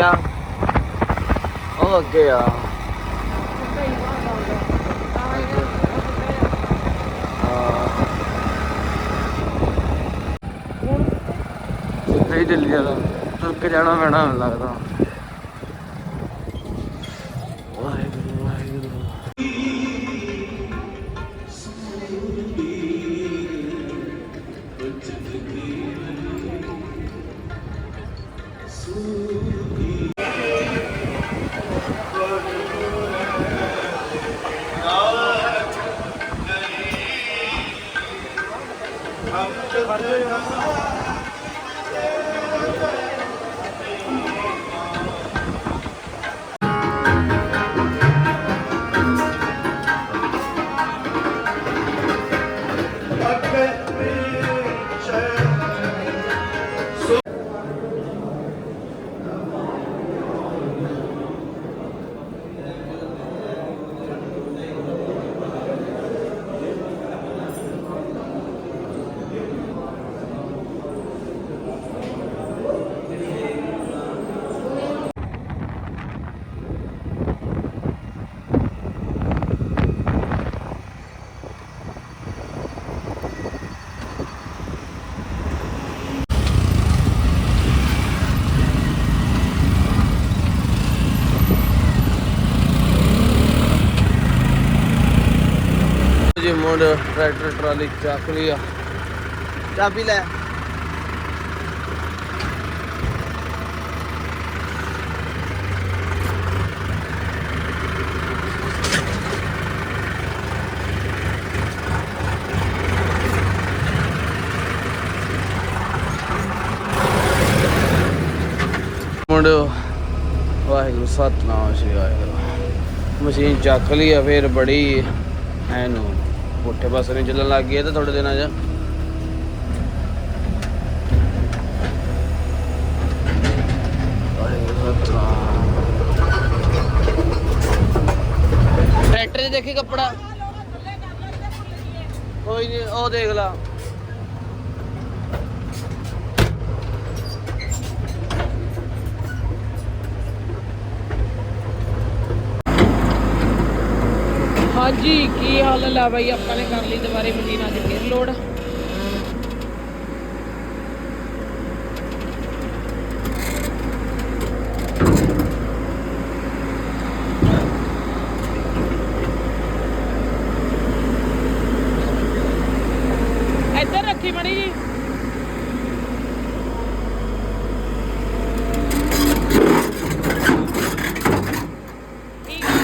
ਕਿਆ ਉਹ ਅੱਗੇ ਆ। ਸਹੀ ਦਿੱਲੀ ਜਾਣਾ ਤੁਰ ਕੇ ਜਾਣਾ ਪੈਣਾ ਮੈਨੂੰ ਲੱਗਦਾ। ਮੁੰਡ ਟਰੈਕਟਰ ਟਰਾਲੀ ਚੱਕ ਲਿਆ ਚਾਬੀ ਲੈ। ਮੁੰਡਿਓ ਵਾਹਿਗੁਰੂ ਸਤਨਾਮ ਸ਼੍ਰੀ ਵਾਹਿਗੁਰੂ। ਮਸ਼ੀਨ ਚੱਕ ਲਈ ਆ ਫਿਰ ਬੜੀ ਐਨੂੰ ਪੁੱਠੇ ਪਾਸੇ ਨੂੰ ਚੱਲਣ ਲੱਗ ਗਈ ਹੈ ਥੋੜੇ ਦਿਨਾਂ 'ਚ। ਟਰੈਕਟਰ 'ਚ ਦੇਖੀ ਕੱਪੜਾ? ਕੋਈ ਨਹੀਂ, ਉਹ ਦੇਖ ਲਾ। ਹਾਂਜੀ ਕੀ ਹਾਲ ਹੈ? ਬਾਈ ਆਪਾਂ ਨੇ ਕਰ ਲਈ ਦੁਬਾਰੇ ਮਸ਼ੀਨ ਅੱਜ ਫਿਰ ਲੋਡ ਇੱਧਰ ਰੱਖੀ ਮੜੀ ਜੀ ਠੀਕ ਆ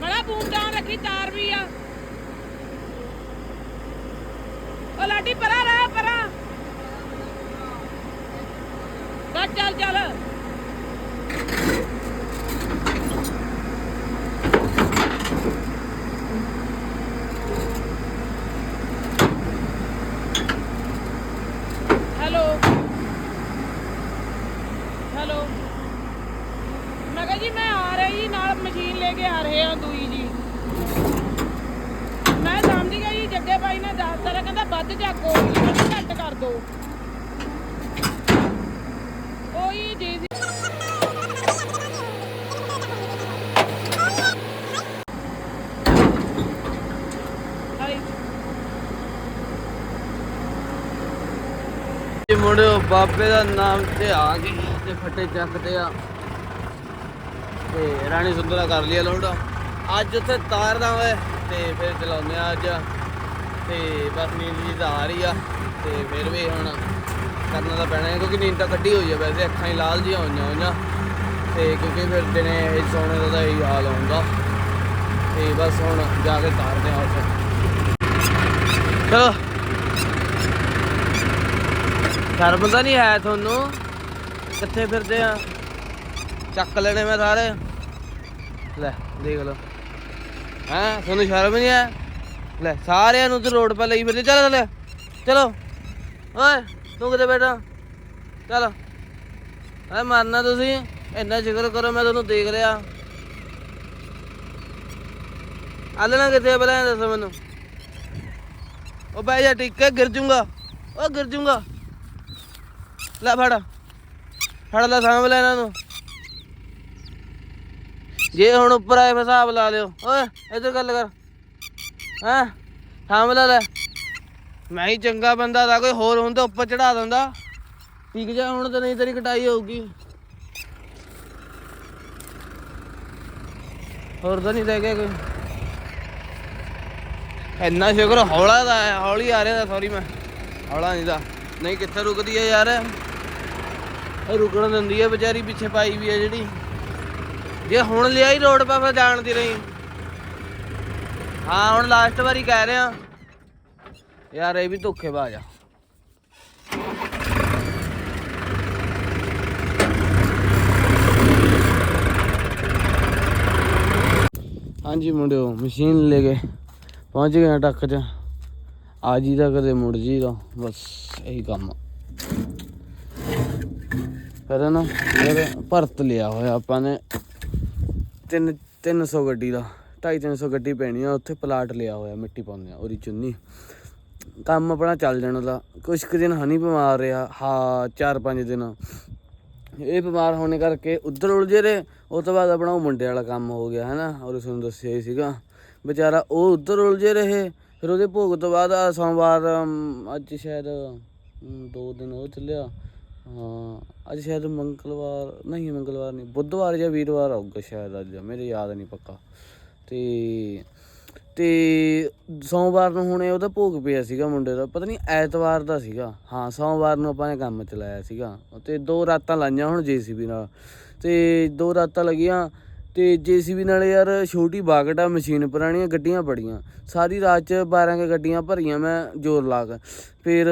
ਮੜਾ ਬੂਮ ਡਾਊਨ ਰੱਖੀ ਤਾਰ ਵੀ ਆ ਉਹ ਲਾਡੀ ਪਰਾ ਰਹਿ ਪਰਾ ਕੱਟ ਚੱਲ ਚੱਲ ਹੈਲੋ ਹੈਲੋ ਮੈਂ ਕਿਹਾ ਜੀ ਮੈਂ ਆ ਰਹੀ ਜੀ ਨਾਲ ਮਸ਼ੀਨ ਲੈ ਕੇ ਆ ਰਹੇ ਆ ਦੂਈ ਜੀ ਮੈਂ ਸਮਝ ਗਿਆ ਜੀ ਜੱਗੇ ਬਾਈ ਨੇ ਦੱਸਤਾ ਤਾ, ਕਹਿੰਦਾ ਵੱਧ ਜਾਗੋ ਲਿਮਟ ਘੱਟ ਕਰ ਦੋ। ਉਹੀ ਜੀ ਜੀ। ਬਾਬੇ ਦਾ ਨਾਮ ਤੇ ਆ ਗਏ ਤੇ ਫੱਟੇ ਚੱਕਦੇ ਆ। ਤੇ ਰਾਣੀ ਸੁੰਦਰਾ ਕਰ ਲਿਆ ਲੋਡ ਅੱਜ ਉੱਥੇ ਤਾਰਦਾ ਓਏ, ਤੇ ਫਿਰ ਚਲਾਉਂਦੇ ਆ ਅੱਜ। ਤੇ ਬਸ ਨੀਂਦ ਜੀ ਤਾਂ ਆ ਰਹੀ ਆ। ਤੇ ਫਿਰ ਵੀ ਹੁਣ ਕਰਨਾ ਤਾਂ ਪੈਣਾ ਹੈ ਕਿਉਂਕਿ ਨੀਂਦ ਤਾਂ ਕੱਢੀ ਹੋਈ ਆ ਵੈਸੇ, ਅੱਖਾਂ ਹੀ ਲਾਲ ਜਿਹੀਆਂ ਹੋਈਆਂ ਹੋਈਆਂ। ਤੇ ਕਿਉਂਕਿ ਫਿਰ ਦਿਨੇ ਇਹ ਸੌਣੇ ਦਾ ਤਾਂ ਇਹੀ ਹਾਲ ਹੁੰਦਾ। ਤੇ ਬਸ ਹੁਣ ਜਾ ਕੇ ਤਾਰਦੇ ਆ ਉੱਥੇ। ਚਲੋ। ਘਰ ਬੰਦਾ ਨਹੀਂ ਹੈ ਤੁਹਾਨੂੰ? ਕਿੱਥੇ ਫਿਰਦੇ ਆ? ਚੱਕ ਲੈਣੇ ਮੈਂ ਸਾਰੇ। ਲੈ, ਦੇਖ ਲਓ। ਹੈਂ, ਤੁਹਾਨੂੰ ਸ਼ਰਮ ਨਹੀਂ ਆ ਲੈ, ਸਾਰਿਆਂ ਨੂੰ ਤੇ ਰੋਡ 'ਤੇ ਲਈ ਫਿਰਦੇ। ਚੱਲ ਲੈ ਚਲੋ। ਓਏ, ਤੂੰ ਕਿਤੇ ਬੈਠਾ? ਚੱਲ। ਐ ਮਾਰਨਾ ਤੁਸੀਂ? ਇੰਨਾ ਜ਼ਿਕਰ ਕਰੋ, ਮੈਂ ਤੁਹਾਨੂੰ ਦੇਖ ਲਿਆ ਆਲਣਾ ਕਿੱਥੇ ਆ ਪਹਿਲਾਂ ਦੱਸੋ ਮੈਨੂੰ? ਉਹ ਬਹਿ ਜਾ, ਟਿੱਕੇ ਗਿਰ ਜੂੰਗਾ। ਉਹ ਗਿਰ ਜੂੰਗਾ। ਲੈ, ਫੜ। ਫੜ ਲੈ, ਸਾਂਭ ਲੈ ਇਹਨਾਂ ਨੂੰ। ਜੇ ਹੁਣ ਉੱਪਰ ਆਏ ਫਿਰ ਹਿਸਾਬ ਲਾ ਲਿਓ। ਓਏ, ਇੱਧਰ ਗੱਲ ਕਰ। ਹਾਂ? ਸਾਂਭ ਲੈ ਲੈ। ਮੈਂ ਹੀ ਚੰਗਾ ਬੰਦਾ ਦਾ ਕੋਈ ਹੋਰ ਹੁੰਦਾ ਉੱਪਰ ਚੜਾ ਦਿੰਦਾ। ਟਿਕ ਜਾ, ਹੁਣ ਤਾਂ ਨਹੀਂ ਤੇਰੀ ਕਟਾਈ ਹੋਊਗੀ। ਹੋਰ ਤਾਂ ਨਹੀਂ ਰਹਿ ਗਿਆ ਕੋਈ। ਇੰਨਾ ਸ਼ੁਕਰ, ਹੌਲਾ ਦਾ ਹੈ ਹੌਲੀ ਆ ਰਿਹਾ ਦਾ ਸੌਰੀ ਮੈਂ। ਹੌਲਾ ਨਹੀਂ ਦਾ। ਨਹੀਂ, ਕਿੱਥੇ ਰੁਕਦੀ ਹੈ ਯਾਰ? ਇਹ ਰੁਕਣ ਦਿੰਦੀ ਹੈ ਵਿਚਾਰੀ ਪਿੱਛੇ ਪਾਈ ਵੀ ਹੈ ਜਿਹੜੀ। ਜੇ ਹੁਣ ਲਿਆ ਹੀ ਰੋਡ ਪਾ, ਫਿਰ ਜਾਣਦੀ ਰਹੀ। ਹਾਂ, ਹੁਣ ਲਾਸਟ ਵਾਰੀ ਕਹਿ ਰਿਹਾ। ਯਾਰ, ਇਹ ਵੀ ਧੋਖੇਬਾਜ਼ ਆ। ਹਾਂਜੀ ਮੁੰਡਿਓ, ਮਸ਼ੀਨ ਲੈ ਕੇ ਪਹੁੰਚ ਗਏ ਟੱਕ 'ਚ। ਆ ਜੀ ਦਾ ਕਦੇ ਮੁੜ ਜੀ ਦਾ ਬਸ ਇਹੀ ਕੰਮ ਆ। ਫਿਰ ਨਾ ਯਾਰ ਭਰਤ ਲਿਆ ਹੋਇਆ ਆਪਾਂ ਨੇ। ਤਿੰਨ 300 ਗੱਡੀ ਦਾ। 250 300 ਗੱਡੀ ਪੈਣੀ ਆ ਉੱਥੇ ਪਲਾਟ ਲਿਆ ਹੋਇਆ ਮਿੱਟੀ ਪਾਉਂਦੇ ਆ ਉਹਦੀ ਚੁੰਨੀ। ਕੰਮ ਆਪਣਾ ਚੱਲ ਜਾਣਾ ਦਾ ਕੁਛ ਕੁ ਦਿਨ ਹਨੀ ਬਿਮਾਰ ਰਿਹਾ ਹਾਂ 4-5 ਦਿਨ। ਇਹ ਬਿਮਾਰ ਹੋਣੇ ਕਰਕੇ ਉਧਰ ਉਲਝੇ ਰਹੇ ਉਹ ਤੋਂ ਬਾਅਦ ਆਪਣਾ ਉਹ ਮੁੰਡੇ ਵਾਲਾ ਕੰਮ ਹੋ ਗਿਆ ਹੈ ਨਾ ਔਰ ਤੁਹਾਨੂੰ ਦੱਸਿਆ ਹੀ ਸੀਗਾ। ਵਿਚਾਰਾ ਉਹ ਉਧਰ ਉਲਝੇ ਰਹੇ ਫਿਰ ਉਹਦੇ ਭੋਗ ਤੋਂ ਬਾਅਦ ਆਹ ਸੋਮਵਾਰ ਅੱਜ ਸ਼ਾਇਦ ਅਮ, ਦੋ ਦਿਨ ਉਹ ਚੱਲਿਆ। ਹਾਂ ਅੱਜ ਸ਼ਾਇਦ ਮੰਗਲਵਾਰ ਨਹੀਂ ਮੰਗਲਵਾਰ ਨਹੀਂ ਬੁੱਧਵਾਰ ਜਾਂ ਵੀਰਵਾਰ ਆਊਗਾ ਸ਼ਾਇਦ ਅੱਜ ਮੇਰੇ ਯਾਦ ਨਹੀਂ ਪੱਕਾ। ਤੇ ਤੇ ਸੋਮਵਾਰ ਨੂੰ ਹੁਣੇ ਉਹਦਾ ਭੋਗ ਪਿਆ ਸੀਗਾ ਮੁੰਡੇ ਦਾ, ਪਤਾ ਨਹੀਂ ਐਤਵਾਰ ਦਾ ਸੀਗਾ। ਹਾਂ, ਸੋਮਵਾਰ ਨੂੰ ਆਪਾਂ ਨੇ ਕੰਮ ਚਲਾਇਆ ਸੀਗਾ। ਤੇ ਦੋ ਰਾਤਾਂ ਲਾਈਆਂ ਹੁਣ ਜੀਸੀਬੀ ਨਾਲ। ਤੇ ਦੋ ਰਾਤਾਂ ਲੱਗੀਆਂ, ਤੇ ਜੀਸੀਬੀ ਨਾਲ ਯਾਰ ਛੋਟੀ ਬਾਗਟ ਆ ਮਸ਼ੀਨ ਪੁਰਾਣੀਆਂ ਗੱਡੀਆਂ ਬੜੀਆਂ। ਸਾਰੀ ਰਾਤ ਚ 12 ਕੁ ਗੱਡੀਆਂ ਭਰੀਆਂ ਮੈਂ ਜ਼ੋਰ ਲਾ ਕੇ। ਫਿਰ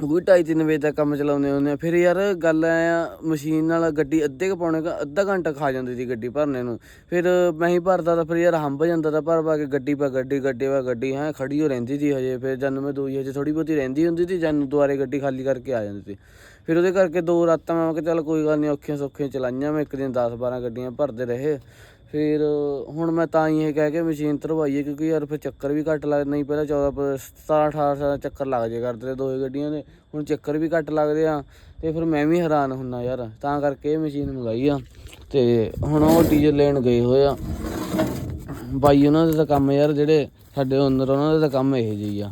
ਕੋਈ ਢਾਈ ਤਿੰਨ ਵਜੇ ਤੱਕ ਕੰਮ ਚਲਾਉਂਦੇ ਹੁੰਦੇ ਆ। ਫਿਰ ਯਾਰ ਗੱਲ ਐ ਆ, ਮਸ਼ੀਨ ਨਾਲ ਗੱਡੀ ਅੱਧੇ ਕੁ ਪੌਣੇ ਕੁ, ਅੱਧਾ ਘੰਟਾ ਖਾ ਜਾਂਦੀ ਸੀ ਗੱਡੀ ਭਰਨੇ ਨੂੰ। ਫਿਰ ਮੈਂ ਹੀ ਭਰਦਾ ਤਾਂ ਫਿਰ ਯਾਰ ਹੰਬ ਜਾਂਦਾ ਤਾਂ ਭਰ ਭਰ ਕੇ ਗੱਡੀ ਪਾ ਗੱਡੀ ਗੱਡੀ ਪਾ ਗੱਡੀ, ਹੈ, ਖੜੀ ਹੋ ਰਹਿੰਦੀ ਸੀ ਹਜੇ। ਫਿਰ ਜਦ ਮੈਂ ਦੋਈ ਹਜੇ ਥੋੜੀ ਬਹੁਤੀ ਰਹਿੰਦੀ ਹੁੰਦੀ ਸੀ, ਜਦ ਨੂੰ ਦੁਬਾਰੇ ਗੱਡੀ ਖਾਲੀ ਕਰਕੇ ਆ ਜਾਂਦੀ ਸੀ। ਫਿਰ ਉਹਦੇ ਕਰਕੇ ਦੋ ਰਾਤਾਂ ਮੈਂ ਕਿਹਾ ਚੱਲ ਕੋਈ ਗੱਲ ਨਹੀਂ ਔਖੀਆਂ ਸੌਖੀਆਂ ਚਲਾਈਆਂ ਮੈਂ, ਇੱਕ ਦਿਨ 10 12 ਗੱਡੀਆਂ ਭਰਦੇ ਰਹੇ। ਫਿਰ ਹੁਣ ਮੈਂ ਤਾਂ ਹੀ ਇਹ ਕਹਿ ਕੇ ਮਸ਼ੀਨ ਧਰਵਾਈਏ ਕਿਉਂਕਿ ਯਾਰ ਫਿਰ ਚੱਕਰ ਵੀ ਘੱਟ ਲੱਗ, ਨਹੀਂ ਪਹਿਲਾਂ 14 ਪ- 17 18 ਚੱਕਰ ਲੱਗ ਜੇ ਕਰਦੇ ਤੇ ਦੋਏ ਗੱਡੀਆਂ ਦੇ। ਹੁਣ ਚੱਕਰ ਵੀ ਘੱਟ ਲੱਗਦੇ ਆ ਤੇ ਫਿਰ ਮੈਂ ਵੀ ਹੈਰਾਨ ਹੁੰਨਾ ਯਾਰ, ਤਾਂ ਕਰਕੇ ਇਹ ਮਸ਼ੀਨ ਮੰਗਾਈ ਆ। ਤੇ ਹੁਣ ਉਹ ਡੀਜ਼ਲ ਲੈਣ ਗਏ ਹੋਏ ਆ। ਬਾਈ ਉਹਨਾਂ ਦਾ ਤਾਂ ਕੰਮ ਯਾਰ ਜਿਹੜੇ ਸਾਡੇ ਓਨਰ, ਉਹਨਾਂ ਦਾ ਤਾਂ ਕੰਮ ਇਹੋ ਜਿਹੀ ਆ।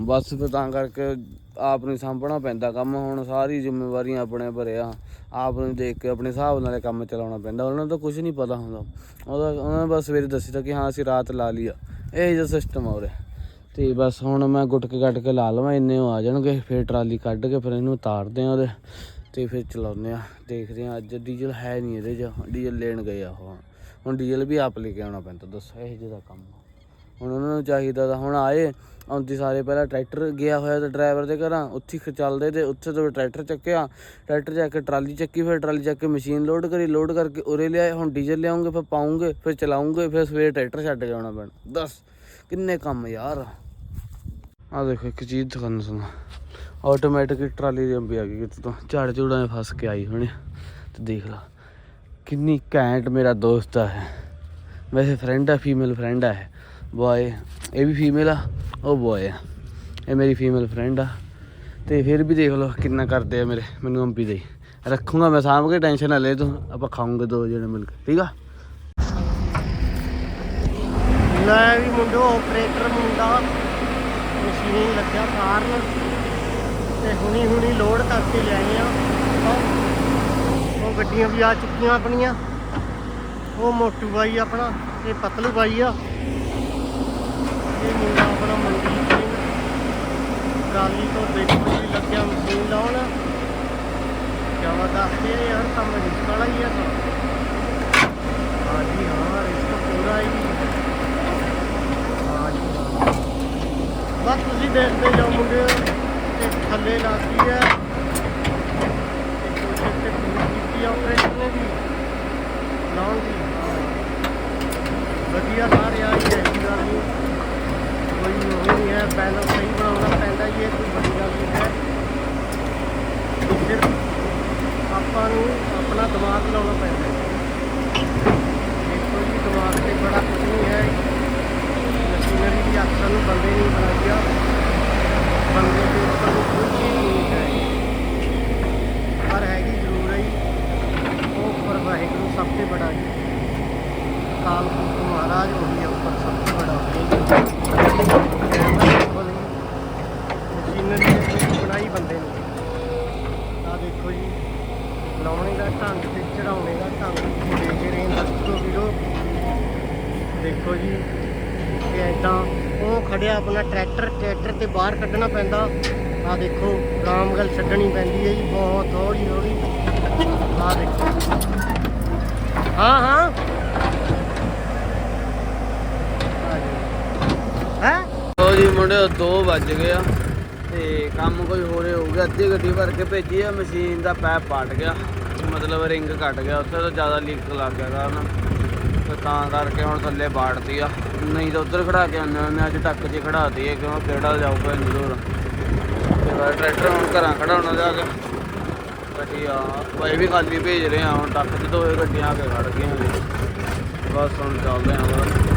ਬਸ ਫਿਰ ਤਾਂ ਕਰਕੇ ਆਪ ਨੂੰ ਸਾਂਭਣਾ ਪੈਂਦਾ ਕੰਮ, ਹੁਣ ਸਾਰੀ ਜ਼ਿੰਮੇਵਾਰੀਆਂ ਆਪਣੇ ਭਰਿਆ ਆਪ ਨੂੰ ਦੇਖ ਕੇ ਆਪਣੇ ਹਿਸਾਬ ਨਾਲ ਕੰਮ ਚਲਾਉਣਾ ਪੈਂਦਾ, ਉਹਨਾਂ ਨੂੰ ਤਾਂ ਕੁਝ ਨਹੀਂ ਪਤਾ ਹੁੰਦਾ। ਉਹਦਾ, ਉਹਨਾਂ ਨੇ ਬਸ ਸਵੇਰੇ ਦੱਸੀ ਤਾਂ ਕਿ ਹਾਂ, ਅਸੀਂ ਰਾਤ ਲਾ ਲਈ ਆ। ਇਹ ਜਿਹਾ ਸਿਸਟਮ ਆ ਉਰੇ। ਤੇ ਬਸ ਹੁਣ ਮੈਂ ਗੁਟਕੇ ਕੱਟ ਕੇ ਲਾ ਲਵਾਂ, ਇੰਨੇ ਉਹ ਆ ਜਾਣਗੇ, ਫਿਰ ਟਰਾਲੀ ਕੱਢ ਕੇ ਫਿਰ ਇਹਨੂੰ ਉਤਾਰਦੇ ਆ ਉਹਦੇ। ਤੇ ਫਿਰ ਚਲਾਉਂਦੇ ਆ। ਦੇਖਦੇ ਆ, ਅੱਜ ਡੀਜ਼ਲ ਹੈ ਨਹੀਂ ਇਹਦੇ 'ਚ, ਡੀਜ਼ਲ ਲੈਣ ਗਏ ਆ ਉਹ। ਹੁਣ ਡੀਜ਼ਲ ਵੀ ਆਪ ਲੈ ਕੇ ਆਉਣਾ ਪੈਂਦਾ, ਦੱਸੋ ਇਹ ਜਿਹਦਾ ਕੰਮ। ਆ। ਹੁਣ ਉਹਨਾਂ ਨੂੰ ਚਾਹੀਦਾ ਤਾਂ ਹੁਣ ਆਏ ਆਉਂਦੀ ਸਾਰੇ ਪਹਿਲਾਂ ਟਰੈਕਟਰ ਗਿਆ ਹੋਇਆ ਤੇ ਡਰਾਈਵਰ ਦੇ ਘਰਾਂ, ਉੱਥੇ ਚੱਲਦੇ ਤੇ ਉੱਥੇ ਤੋਂ ਟਰੈਕਟਰ ਚੱਕਿਆ। ਟਰੈਕਟਰ ਚੱਕ ਕੇ ਟਰਾਲੀ ਚੱਕੀ, ਫਿਰ ਟਰਾਲੀ ਚੱਕ ਕੇ ਮਸ਼ੀਨ ਲੋਡ ਕਰੀ ਲੋਡ ਕਰਕੇ ਉਰੇ ਲਿਆਏ, ਹੁਣ ਡੀਜ਼ਲ ਲਿਆਉਂਗੇ, ਫਿਰ ਪਾਉਂਗੇ, ਫਿਰ ਚਲਾਉਂਗੇ, ਫਿਰ ਸਵੇਰੇ ਟਰੈਕਟਰ ਛੱਡ ਕੇ ਆਉਣਾ ਪੈਣਾ। ਦੱਸ, ਕਿੰਨੇ ਕੰਮ ਯਾਰ। ਆ ਦੇਖੋ, ਇੱਕ ਚੀਜ਼ ਤੁਹਾਨੂੰ। ਸੁਣਾ ਆਟੋਮੈਟਿਕ ਟਰਾਲੀ ਦੀ ਅੰਬੀ ਆ ਗਈ ਕਿਤੇ ਤੋਂ। ਝਾੜ ਝੂੜਾਂ 'ਚ ਫਸ ਕੇ ਆਈ ਹੋਣੀ। ਤੇ ਦੇਖ ਲਾ, ਕਿੰਨੀ ਘੈਂਟ ਮੇਰਾ ਦੋਸਤ ਆ ਹੈ ਵੈਸੇ ਫਰੈਂਡ ਆ ਫੀਮੇਲ ਫਰੈਂਡ ਆ ਹੈ ਬॉय ਇਹ ਵੀ ਫੀਮੇਲ ਆ। ਉਹ ਬॉय ਆ ਇਹ ਮੇਰੀ ਫੀਮੇਲ ਫਰੈਂਡ ਆ। ਤੇ ਫਿਰ ਵੀ ਦੇਖ ਲਓ ਕਿੰਨਾ ਕਰਦੇ ਆ ਮੇਰੇ, ਮੈਨੂੰ ਅੰਬੀ ਦੇ। ਰੱਖੂੰਗਾ ਮੈਂ ਸਾਂਭ ਕੇ ਟੈਨਸ਼ਨ ਨਾ ਲੈ ਤੂੰ, ਆਪਾਂ ਖਾਵਾਂਗੇ ਦੋ ਜਣੇ ਮਿਲ ਕੇ, ਠੀਕ ਆ? ਲੈ ਵੀ ਮੁੰਡੋ ਆਪਰੇਟਰ ਮੁੰਡਾ। ਮਸ਼ੀਨ ਲੱਗਿਆ ਕਾਰਨ ਤੇ ਹੁਣੀ ਹੁਣੀ ਲੋਡ ਕਰਕੇ ਲਿਆਏ ਆ ਉਹ- ਗੱਡੀਆਂ ਵੀ ਆ ਚੁੱਕੀਆਂ ਆਪਣੀਆਂ। ਉਹ ਮੋਟੂ ਬਾਈ ਆਪਣਾ, ਇਹ ਪਤਲੂ ਬਾਈ ਆ। ਇਹ ਮੁੰਡਾ ਆਪਣਾ ਮੰਡੀ ਸਿੰਘ ਟਰਾਲੀ ਤੋਂ ਦੇਖੋ ਜੀ ਲੱਗਿਆ ਮਸ਼ੀਨ ਲਾਉਣ। ਕਿਆ ਦੱਸਦੇ ਆ ਯਾਰ ਕੰਮ ਰਿਸਕ ਵਾਲਾ ਹੀ ਆ ਹਾਂਜੀ ਹਾਂ, ਰਿਸਕ ਪੂਰਾ ਹੀ। ਹਾਂਜੀ ਹਾਂ। ਬਸ ਤੁਸੀਂ ਦੇਖਦੇ ਜਾਓ ਮੁੰਡੇ ਤੇ ਥੱਲੇ ਲੱਗੀ ਹੈ ਤੇ ਕੀਤੀ ਨੇ ਵੀ। ਲਾਉਣ ਦੀ, ਹਾਂ। ਵਧੀਆ ਸਾਰੇ ਆ ਹੀ ਹੈ ਜੀ ਗੱਲ ਨਹੀਂ। ਕੋਈ ਉਹ ਨਹੀਂ ਹੈ, ਪਹਿਲਾਂ ਸਹੀ ਬਣਾਉਣਾ ਪੈਂਦਾ ਜੀ ਇਹ ਕੋਈ ਵੱਡੀ ਗੱਲ ਨਹੀਂ ਹੈ। ਸਿਰਫ ਆਪਾਂ ਨੂੰ ਆਪਣਾ ਦਿਮਾਗ ਲਾਉਣਾ ਪੈਂਦਾ ਦੇਖੋ ਜੀ, ਦਿਮਾਗ ਤੇ ਬੜਾ ਕੁਝ ਨਹੀਂ ਹੈ। ਮਸ਼ੀਨਰੀ ਦੀ ਅੱਖ ਨੂੰ ਬੰਦੇ ਨਹੀਂ ਬਣਾਇਆ ਬੰਦੇ ਦੇ ਉੱਪਰ ਕੁਝ ਨਹੀਂ ਹੈ ਪਰ ਹੈਗੀ ਜ਼ਰੂਰ ਹੈ ਉਹ ਪਰ ਵਾਹਿਗੁਰੂ ਸਭ ਤੋਂ ਬੜਾ ਜੀ। ਕਾਲ ਪੁਰਖ ਮਹਾਰਾਜ, ਉਹੀ ਉੱਪਰ ਸਭ ਤੋਂ ਬੜਾ ਹੋਵੇ ਮਸ਼ੀਨਰੀ ਬਣਾਈ ਬੰਦੇ ਨੇ। ਆ ਦੇਖੋ ਜੀ, ਲਾਉਣੇ ਦਾ ਢੰਗ ਤੇ ਚੜਾਉਣੇ ਦਾ ਢੰਗ ਦੇਖ ਰਹੇ ਹੋ ਦਰਸ਼ਕੋ ਵੀਰੋ। ਦੇਖੋ ਜੀ ਤੇ ਐਦਾਂ ਉਹ ਖੜਿਆ ਆਪਣਾ ਟਰੈਕਟਰ ਟਰੈਕਟਰ ਤੇ ਬਾਹਰ ਕੱਢਣਾ ਪੈਂਦਾ। ਆ ਦੇਖੋ ਗਾਮਗਲ ਛੱਡਣੀ ਪੈਂਦੀ ਹੈ ਜੀ, ਬਹੁਤ ਹੌਲੀ ਹੌਲੀ। ਆ ਦੇਖੋ। ਹਾਂ ਹਾਂ ਲੋ ਜੀ ਮੁੰਡਿਓ 2 ਵੱਜ ਗਏ ਆ ਤੇ ਕੰਮ ਕੋਈ ਹੋਰੇ ਹੋ ਗਿਆ ਅੱਧੀ ਗੱਡੀ ਭਰ ਕੇ ਭੇਜੀ ਆ, ਮਸ਼ੀਨ ਦਾ ਪੈਪ ਪਾਟ ਗਿਆ, ਮਤਲਬ ਰਿੰਗ ਕੱਟ ਗਿਆ, ਉੱਥੇ ਤਾਂ ਜ਼ਿਆਦਾ ਲੀਕ ਲੱਗ ਗਿਆ ਕਾਰਨ ਤੇ ਤਾਂ ਕਰਕੇ ਹੁਣ ਥੱਲੇ ਬਾੜਤੀ ਆ। ਨਹੀਂ ਤਾਂ ਉੱਧਰ ਖੜਾ ਕੇ ਆਉਂਦੇ ਉਹਨੇ ਅੱਜ ਟੱਕ 'ਚ ਖੜਾਤੀ ਹੈ ਕਿਉਂ ਕਿਹੜਾ ਜਾਊਗਾ ਇੰਨੀ ਦੂਰ ਤੇ ਟਰੈਕਟਰ ਹੁਣ ਘਰਾਂ ਖੜਾਉਣਾ ਜਾ ਕੇ। ਗੱਡੀ ਆ, ਭਾਈ ਵੀ ਖਾਲੀ ਭੇਜ ਰਹੇ ਆ, ਹੁਣ ਟੱਕ 'ਚ ਦੋਏ ਗੱਡੀਆਂ ਆ ਕੇ ਖੜ ਗਈਆਂ ਜੀ ਬਸ ਹੁਣ ਚੱਲਦੇ ਆਂ।